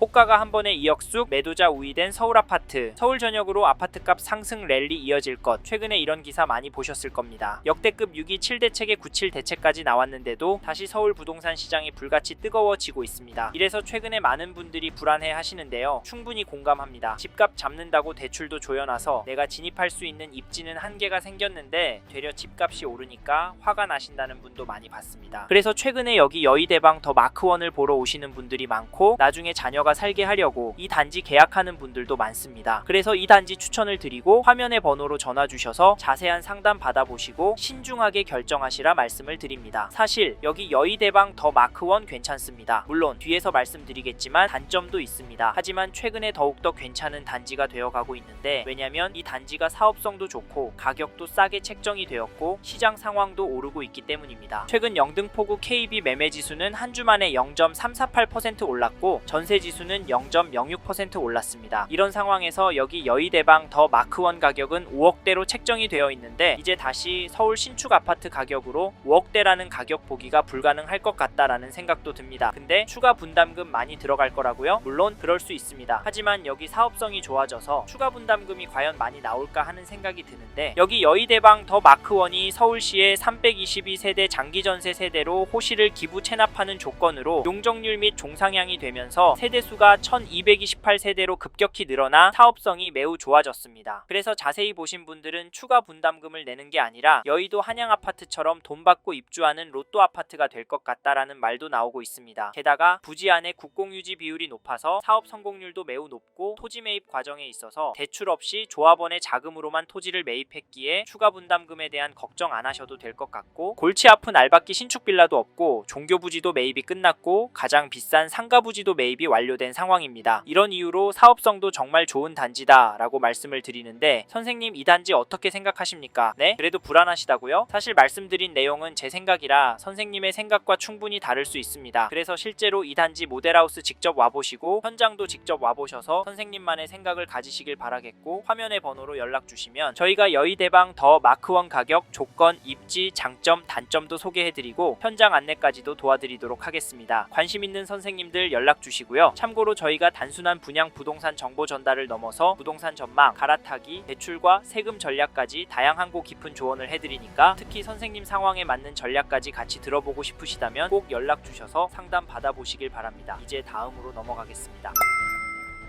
호가가 한 번에 2억 쑥 매도자 우위된 서울 아파트. 서울 전역으로 아파트값 상승 랠리 이어질 것. 최근에 이런 기사 많이 보셨을 겁니다. 역대급 6위 7대책에 97 대책까지 나왔는데도 다시 서울 부동산 시장이 불같이 뜨거워지고 있습니다. 이래서 최근에 많은 분들이 불안해 하시는데요. 충분히 공감합니다. 집값 잡는다고 대출도 조여놔서 내가 진입할 수 있는 입지는 한계가 생겼는데 되려 집값이 오르니까 화가 나신다는 분도 많이 봤습니다. 그래서 최근에 여기 여의대방 더 마크원을 보러 오시는 분들이 많고 나중에 자녀 가 살게 하려고 이 단지 계약하는 분들도 많습니다. 그래서 이 단지 추천을 드리고 화면의 번호로 전화 주셔서 자세한 상담 받아보시고 신중하게 결정하시라 말씀을 드립니다. 사실 여기 여의대방 더 마크원 괜찮습니다. 물론 뒤에서 말씀드리겠지만 단점도 있습니다. 하지만 최근에 더욱더 괜찮은 단지가 되어가고 있는데 왜냐면 이 단지가 사업성도 좋고 가격도 싸게 책정이 되었고 시장 상황도 오르고 있기 때문입니다. 최근 영등포구 KB 매매 지수는 한 주 만에 0.348% 올랐고 전세 지수 는 0.06% 올랐습니다. 이런 상황에서 여기 여의대방 더 마크원 가격은 5억대로 책정이 되어 있는데 이제 다시 서울 신축 아파트 가격으로 5억대라는 가격 보기가 불가능할 것 같다라는 생각도 듭니다. 근데 추가 분담금 많이 들어갈 거라고요? 물론 그럴 수 있습니다. 하지만 여기 사업성이 좋아져서 추가 분담금이 과연 많이 나올까 하는 생각이 드는데 여기 여의대방 더 마크원이 서울시의 322세대 장기전세 세대로 호시를 기부 체납하는 조건으로 용적률 및 종상향이 되면서 세대 수가 1228세대로 급격히 늘어나 사업성이 매우 좋아졌습니다. 그래서 자세히 보신 분들은 추가 분담금을 내는 게 아니라 여의도 한양 아파트처럼 돈 받고 입주하는 로또 아파트가 될 것 같다라는 말도 나오고 있습니다. 게다가 부지 안에 국공유지 비율이 높아서 사업 성공률도 매우 높고 토지 매입 과정에 있어서 대출 없이 조합원의 자금으로만 토지를 매입했기에 추가 분담금에 대한 걱정 안 하셔도 될 것 같고 골치 아픈 알박기 신축 빌라도 없고 종교 부지도 매입이 끝났고 가장 비싼 상가 부지도 매입이 완료 된 상황입니다. 이런 이유로 사업성도 정말 좋은 단지다 라고 말씀을 드리는데 선생님 이 단지 어떻게 생각하십니까? 네? 그래도 불안하시다고요? 사실 말씀드린 내용은 제 생각이라 선생님의 생각과 충분히 다를 수 있습니다. 그래서 실제로 이 단지 모델하우스 직접 와보시고 현장도 직접 와보셔서 선생님만의 생각을 가지시길 바라겠고 화면의 번호로 연락 주시면 저희가 여의대방 더 마크원 가격, 조건, 입지, 장점, 단점도 소개해드리고 현장 안내까지도 도와드리도록 하겠습니다. 관심 있는 선생님들 연락 주시고요. 참고로 저희가 단순한 분양 부동산 정보 전달을 넘어서 부동산 전망, 갈아타기, 대출과 세금 전략까지 다양한 고 깊은 조언을 해드리니까 특히 선생님 상황에 맞는 전략까지 같이 들어보고 싶으시다면 꼭 연락 주셔서 상담 받아보시길 바랍니다. 이제 다음으로 넘어가겠습니다.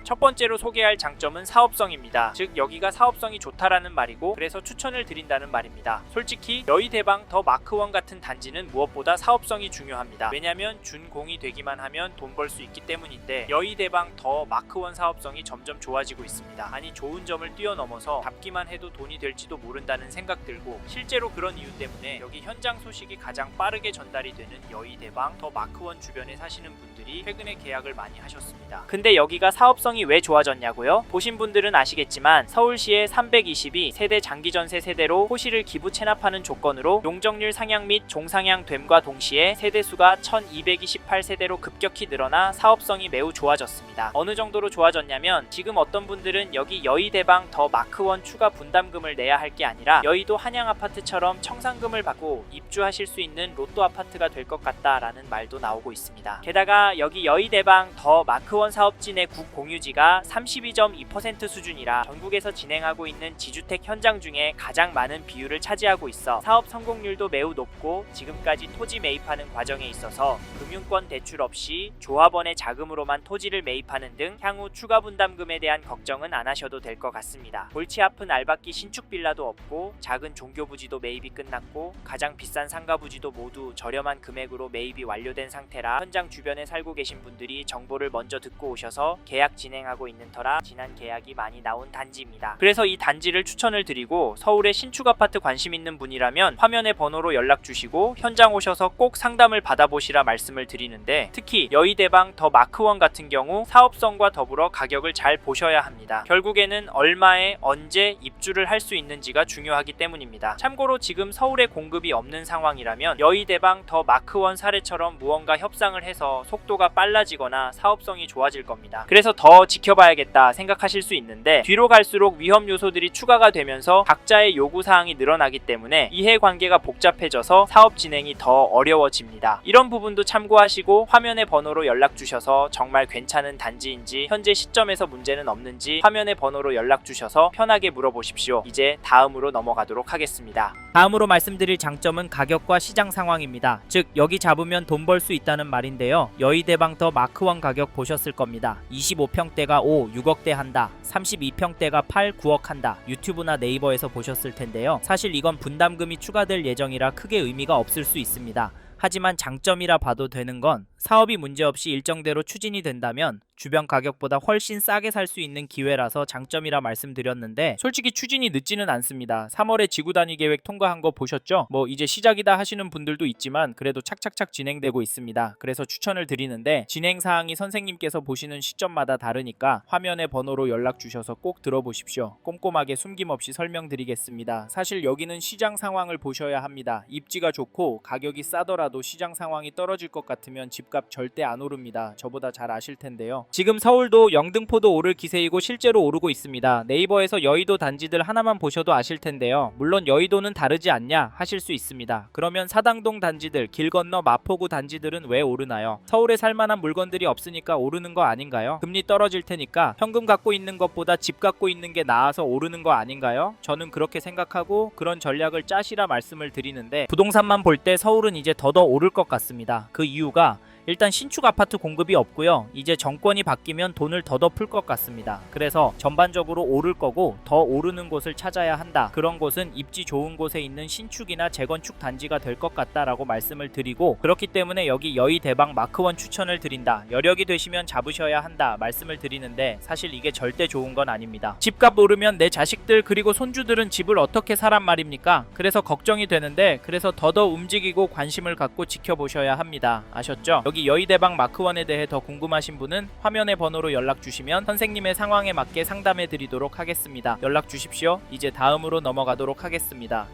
첫 번째로 소개할 장점은 사업성입니다. 즉 여기가 사업성이 좋다라는 말이고 그래서 추천을 드린다는 말입니다. 솔직히 여의대방 더 마크원 같은 단지는 무엇보다 사업성이 중요합니다. 왜냐면 준공이 되기만 하면 돈 벌 수 있기 때문인데 여의대방 더 마크원 사업성이 점점 좋아지고 있습니다. 아니 좋은 점을 뛰어넘어서 잡기만 해도 돈이 될지도 모른다는 생각 들고 실제로 그런 이유 때문에 여기 현장 소식이 가장 빠르게 전달이 되는 여의대방 더 마크원 주변에 사시는 분들이 최근에 계약을 많이 하셨습니다. 근데 여기가 사업성 이 왜 좋아졌냐고요? 보신 분들은 아시겠지만 서울시의 322 세대 장기전세 세대로 호시를 기부 체납하는 조건으로 용적률 상향 및 종상향 됨과 동시에 세대 수가 1228세대로 급격히 늘어나 사업성이 매우 좋아졌습니다. 어느 정도로 좋아졌냐면 지금 어떤 분들은 여기 여의대방 더 마크원 추가 분담금을 내야 할 게 아니라 여의도 한양 아파트처럼 청산금을 받고 입주하실 수 있는 로또 아파트가 될 것 같다라는 말도 나오고 있습니다. 게다가 여기 여의대방 더 마크원 사업지 내 국공유지 가 32.2% 수준이라 전국에서 진행하고 있는 지주택 현장 중에 가장 많은 비율을 차지하고 있어 사업 성공률도 매우 높고 지금까지 토지 매입하는 과정에 있어서 금융권 대출 없이 조합원의 자금으로만 토지를 매입하는 등 향후 추가 분담금에 대한 걱정은 안 하셔도 될 것 같습니다. 골치 아픈 알박기 신축 빌라도 없고 작은 종교 부지도 매입이 끝났고 가장 비싼 상가 부지도 모두 저렴한 금액으로 매입이 완료된 상태라 현장 주변에 살고 계신 분들이 정보를 먼저 듣고 오셔서 계약 진행하고 있는 터라 지난 계약이 많이 나온 단지입니다. 그래서 이 단지를 추천을 드리고 서울의 신축 아파트 관심 있는 분이라면 화면의 번호로 연락 주시고 현장 오셔서 꼭 상담을 받아보시라 말씀을 드리는데 특히 여의대방 더 마크원 같은 경우 사업성과 더불어 가격을 잘 보셔야 합니다. 결국에는 얼마에 언제 입주를 할 수 있는지가 중요하기 때문입니다. 참고로 지금 서울에 공급이 없는 상황이라면 여의대방 더 마크원 사례처럼 무언가 협상을 해서 속도가 빨라지거나 사업성이 좋아질 겁니다. 그래서 더더 지켜봐야겠다 생각하실 수 있는데 뒤로 갈수록 위험 요소들이 추가가 되면서 각자의 요구 사항이 늘어나기 때문에 이해관계가 복잡해져서 사업 진행이 더 어려워집니다. 이런 부분도 참고하시고 화면의 번호로 연락 주셔서 정말 괜찮은 단지인지 현재 시점에서 문제는 없는지 화면의 번호로 연락 주셔서 편하게 물어보십시오. 이제 다음으로 넘어가도록 하겠습니다. 다음으로 말씀드릴 장점은 가격과 시장 상황입니다. 즉 여기 잡으면 돈 벌 수 있다는 말인데요. 여의대방 더 마크1 가격 보셨을 겁니다. 25평 대가 5, 6억대 한다. 32평대가 8, 9억 한다. 유튜브나 네이버에서 보셨을 텐데요. 사실 이건 분담금이 추가될 예정이라 크게 의미가 없을 수 있습니다. 하지만 장점이라 봐도 되는 건 사업이 문제없이 일정대로 추진이 된다면 주변 가격보다 훨씬 싸게 살 수 있는 기회라서 장점이라 말씀드렸는데 솔직히 추진이 늦지는 않습니다. 3월에 지구 단위 계획 통과한 거 보셨죠? 뭐 이제 시작이다 하시는 분들도 있지만 그래도 착착착 진행되고 있습니다. 그래서 추천을 드리는데 진행 사항이 선생님께서 보시는 시점마다 다르니까 화면의 번호로 연락 주셔서 꼭 들어보십시오. 꼼꼼하게 숨김없이 설명드리겠습니다. 사실 여기는 시장 상황을 보셔야 합니다. 입지가 좋고 가격이 싸더라도 시장 상황이 떨어질 것 같으면 집값 절대 안 오릅니다. 저보다 잘 아실 텐데요. 지금 서울도 영등포도 오를 기세이고 실제로 오르고 있습니다. 네이버에서 여의도 단지들 하나만 보셔도 아실 텐데요. 물론 여의도는 다르지 않냐 하실 수 있습니다. 그러면 사당동 단지들, 길 건너 마포구 단지들은 왜 오르나요? 서울에 살만한 물건들이 없으니까 오르는 거 아닌가요? 금리 떨어질 테니까 현금 갖고 있는 것보다 집 갖고 있는 게 나아서 오르는 거 아닌가요? 저는 그렇게 생각하고 그런 전략을 짜시라 말씀을 드리는데 부동산만 볼 때 서울은 이제 더더 오를 것 같습니다. 그 이유가 일단 신축 아파트 공급이 없고요. 이제 정권 이 바뀌면 돈을 더더 풀것 같습니다. 그래서 전반적으로 오를 거고 더 오르는 곳을 찾아야 한다. 그런 곳은 입지 좋은 곳에 있는 신축이나 재건축 단지가 될 것 같다라고 말씀을 드리고 그렇기 때문에 여기 여의 대방 마크원 추천을 드린다. 여력이 되시면 잡으셔야 한다. 말씀을 드리는데 사실 이게 절대 좋은 건 아닙니다. 집값 오르면 내 자식들 그리고 손주들은 집을 어떻게 사란 말입니까? 그래서 걱정이 되는데 그래서 더더 움직이고 관심을 갖고 지켜보셔야 합니다. 아셨죠? 여기 여의대방 마크원에 대해 더 궁금하신 분은 화면의 번호로 연락 주시면 선생님의 상황에 맞게 상담해 드리도록 하겠습니다. 연락 주십시오. 이제 다음으로 넘어가도록 하겠습니다.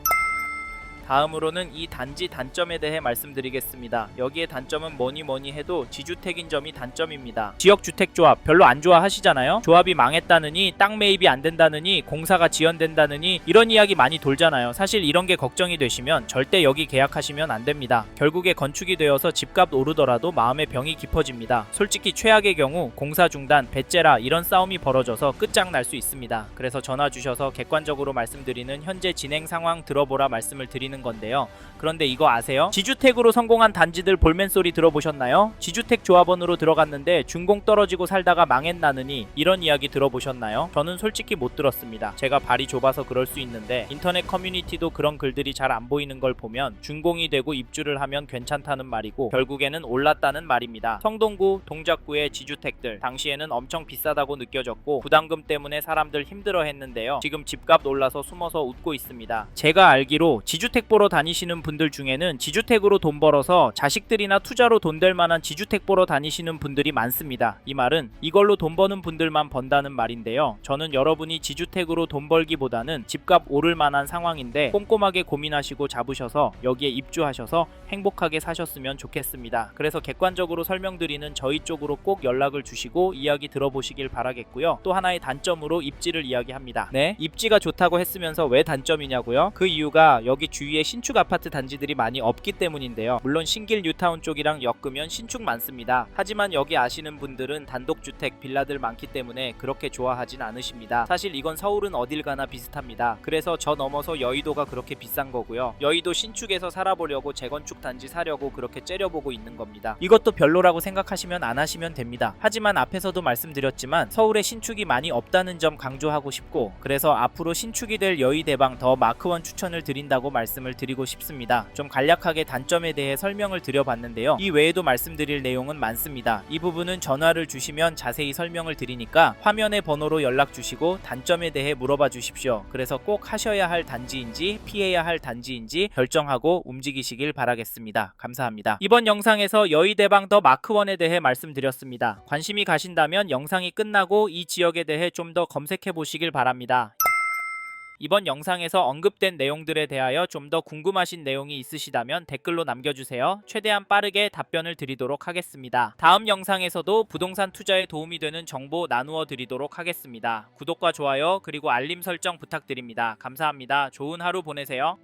다음으로는 이 단지 단점에 대해 말씀드리겠습니다. 여기에 단점은 뭐니 뭐니 해도 지주택인 점이 단점입니다. 지역 주택 조합 별로 안 좋아하시잖아요. 조합이 망했다느니 땅 매입이 안 된다느니 공사가 지연된다느니 이런 이야기 많이 돌잖아요. 사실 이런 게 걱정이 되시면 절대 여기 계약하시면 안 됩니다. 결국에 건축이 되어서 집값 오르더라도 마음의 병이 깊어집니다. 솔직히 최악의 경우 공사 중단, 배째라 이런 싸움이 벌어져서 끝장날 수 있습니다. 그래서 전화 주셔서 객관적으로 말씀드리는 현재 진행 상황 들어보라 말씀을 드리는 건데요. 그런데 이거 아세요? 지주택으로 성공한 단지들 볼멘 소리 들어보셨나요? 지주택 조합원으로 들어갔는데 준공 떨어지고 살다가 망했나느니 이런 이야기 들어보셨나요? 저는 솔직히 못 들었습니다. 제가 발이 좁아서 그럴 수 있는데 인터넷 커뮤니티도 그런 글들이 잘 안 보이는 걸 보면 준공이 되고 입주를 하면 괜찮다는 말이고 결국에는 올랐다는 말입니다. 성동구, 동작구의 지주택들 당시에는 엄청 비싸다고 느껴졌고 부담금 때문에 사람들 힘들어 했는데요. 지금 집값 올라서 숨어서 웃고 있습니다. 제가 알기로 지주택 보러 다니시는 분들 중에는 지주택으로 돈 벌어서 자식들이나 투자로 돈 될 만한 지주택 보러 다니시는 분들이 많습니다. 이 말은 이걸로 돈 버는 분들만 번다는 말인데요. 저는 여러분이 지주택으로 돈 벌기보다는 집값 오를 만한 상황인데 꼼꼼하게 고민하시고 잡으셔서 여기에 입주하셔서 행복하게 사셨으면 좋겠습니다. 그래서 객관적으로 설명드리는 저희 쪽으로 꼭 연락을 주시고 이야기 들어보시길 바라겠고요. 또 하나의 단점으로 입지를 이야기합니다. 네, 입지가 좋다고 했으면서 왜 단점이냐고요? 그 이유가 여기 주위 에 신축 아파트 단지들이 많이 없기 때문인데요. 물론 신길 뉴타운 쪽이랑 엮으면 신축 많습니다. 하지만 여기 아시는 분들은 단독주택, 빌라들 많기 때문에 그렇게 좋아하진 않으십니다. 사실 이건 서울은 어딜 가나 비슷합니다. 그래서 저 넘어서 여의도가 그렇게 비싼 거고요. 여의도 신축에서 살아보려고 재건축 단지 사려고 그렇게 째려보고 있는 겁니다. 이것도 별로라고 생각하시면 안 하시면 됩니다. 하지만 앞에서도 말씀드렸지만 서울에 신축이 많이 없다는 점 강조하고 싶고 그래서 앞으로 신축이 될 여의대방 더 마크원 추천을 드린다고 말씀 을 드리고 싶습니다. 좀 간략하게 단점에 대해 설명을 드려봤는데요. 이 외에도 말씀드릴 내용은 많습니다. 이 부분은 전화를 주시면 자세히 설명을 드리니까 화면의 번호로 연락 주시고 단점에 대해 물어봐 주십시오. 그래서 꼭 하셔야 할 단지인지 피해야 할 단지인지 결정하고 움직이시길 바라겠습니다. 감사합니다. 이번 영상에서 여의대방 더 마크원에 대해 말씀드렸습니다. 관심이 가신다면 영상이 끝나고 이 지역에 대해 좀 더 검색해 보시길 바랍니다. 이번 영상에서 언급된 내용들에 대하여 좀 더 궁금하신 내용이 있으시다면 댓글로 남겨주세요. 최대한 빠르게 답변을 드리도록 하겠습니다. 다음 영상에서도 부동산 투자에 도움이 되는 정보 나누어 드리도록 하겠습니다. 구독과 좋아요 그리고 알림 설정 부탁드립니다. 감사합니다. 좋은 하루 보내세요.